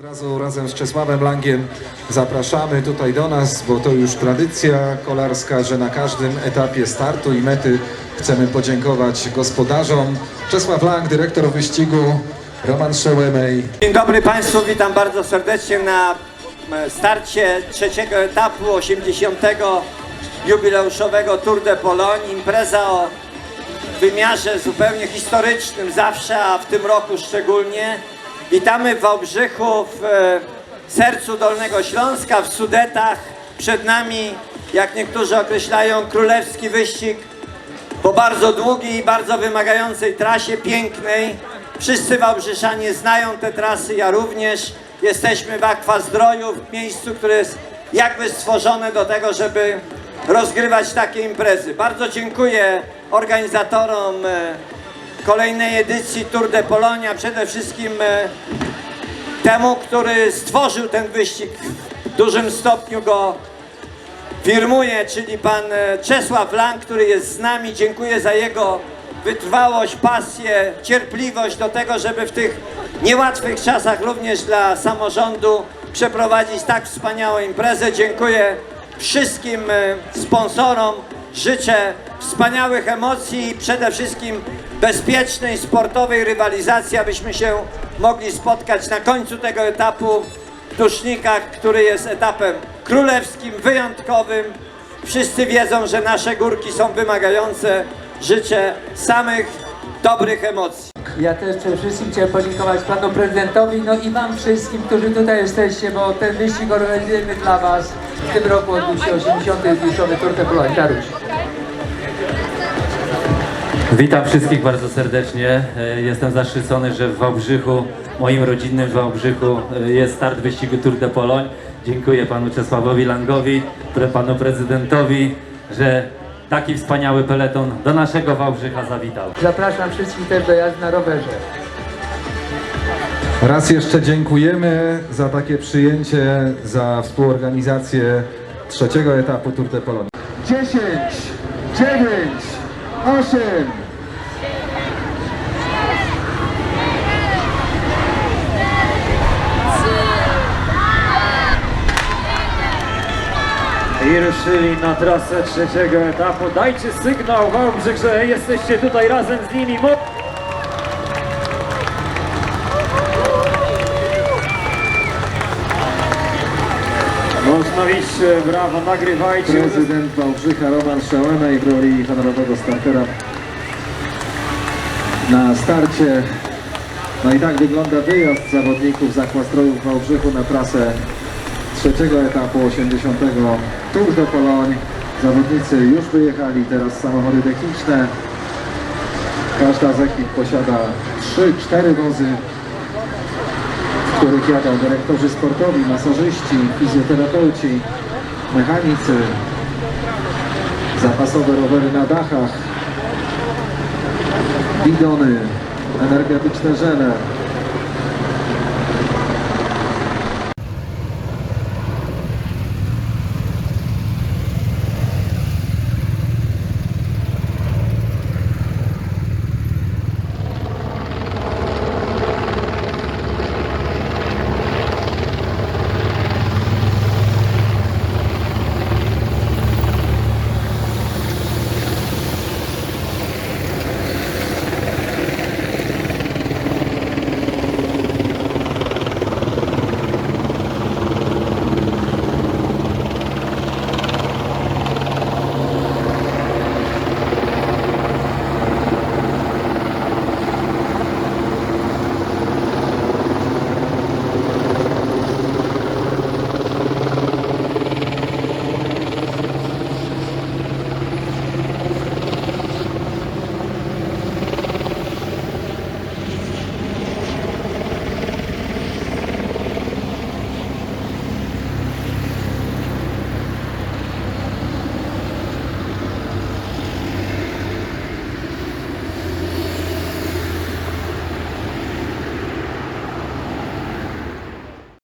Od razu razem z Czesławem Langiem zapraszamy tutaj do nas, bo to już tradycja kolarska, że na każdym etapie startu i mety chcemy podziękować gospodarzom. Czesław Lang, dyrektor wyścigu, Roman Szełemej, Dzień dobry Państwu, witam bardzo serdecznie na e, starcie trzeciego etapu 80. jubileuszowego Tour de Pologne. Impreza o wymiarze zupełnie historycznym zawsze, a w tym roku szczególnie. Witamy w Wałbrzychu, w e, sercu Dolnego Śląska, w Sudetach. Przed nami, jak niektórzy określają, królewski wyścig po bardzo długiej i bardzo wymagającej trasie, pięknej. Wszyscy Wałbrzyszanie znają te trasy, ja również. Jesteśmy w Akwazdroju, w miejscu, które jest jakby stworzone do tego, żeby rozgrywać takie imprezy. Bardzo dziękuję organizatorom e, kolejnej edycji Tour de Polonia, przede wszystkim e, temu, który stworzył ten wyścig, w dużym stopniu go firmuje, czyli pan e, Czesław Lang, który jest z nami. Dziękuję za jego wytrwałość, pasję, cierpliwość do tego, żeby w tych niełatwych czasach również dla samorządu przeprowadzić tak wspaniałą imprezę. Dziękuję wszystkim e, sponsorom. Życzę wspaniałych emocji i przede wszystkim bezpiecznej, sportowej rywalizacji, abyśmy się mogli spotkać na końcu tego etapu w Dusznikach, który jest etapem królewskim, wyjątkowym. Wszyscy wiedzą, że nasze górki są wymagające. Życzę samych dobrych emocji. Ja też przede wszystkim chciałem podziękować panu prezydentowi, no i wam wszystkim, którzy tutaj jesteście, bo ten wyścig organizujemy dla was. W tym roku odbył się 80. jubileuszowy. Daruś. Witam wszystkich bardzo serdecznie. E, Jestem zaszczycony, że w Wałbrzychu, moim rodzinnym Wałbrzychu e, jest start wyścigu Tour de Pologne. Dziękuję panu Czesławowi Langowi, pre- panu prezydentowi, że taki wspaniały peleton do naszego Wałbrzycha zawitał. Zapraszam wszystkich też do jazdy na rowerze. Raz jeszcze dziękujemy za takie przyjęcie, za współorganizację trzeciego etapu Tour de Pologne. 10, 9, 8, I ruszyli na trasę trzeciego etapu. Dajcie sygnał Wałbrzych, że jesteście tutaj razem z nimi. Mo- Można iść, e, brawo, nagrywajcie. prezydent Wałbrzycha Roman Szełemej w roli honorowego startera na starcie. No i tak wygląda wyjazd zawodników z Akwastroju w Wałbrzychu na trasę trzeciego etapu 80. Tour de Pologne. Zawodnicy już wyjechali, teraz samochody techniczne. Każda z ekip posiada 3-4 wozy, których jadą dyrektorzy sportowi, masażyści, fizjoterapeuci, mechanicy, zapasowe rowery na dachach, bidony, energetyczne żele,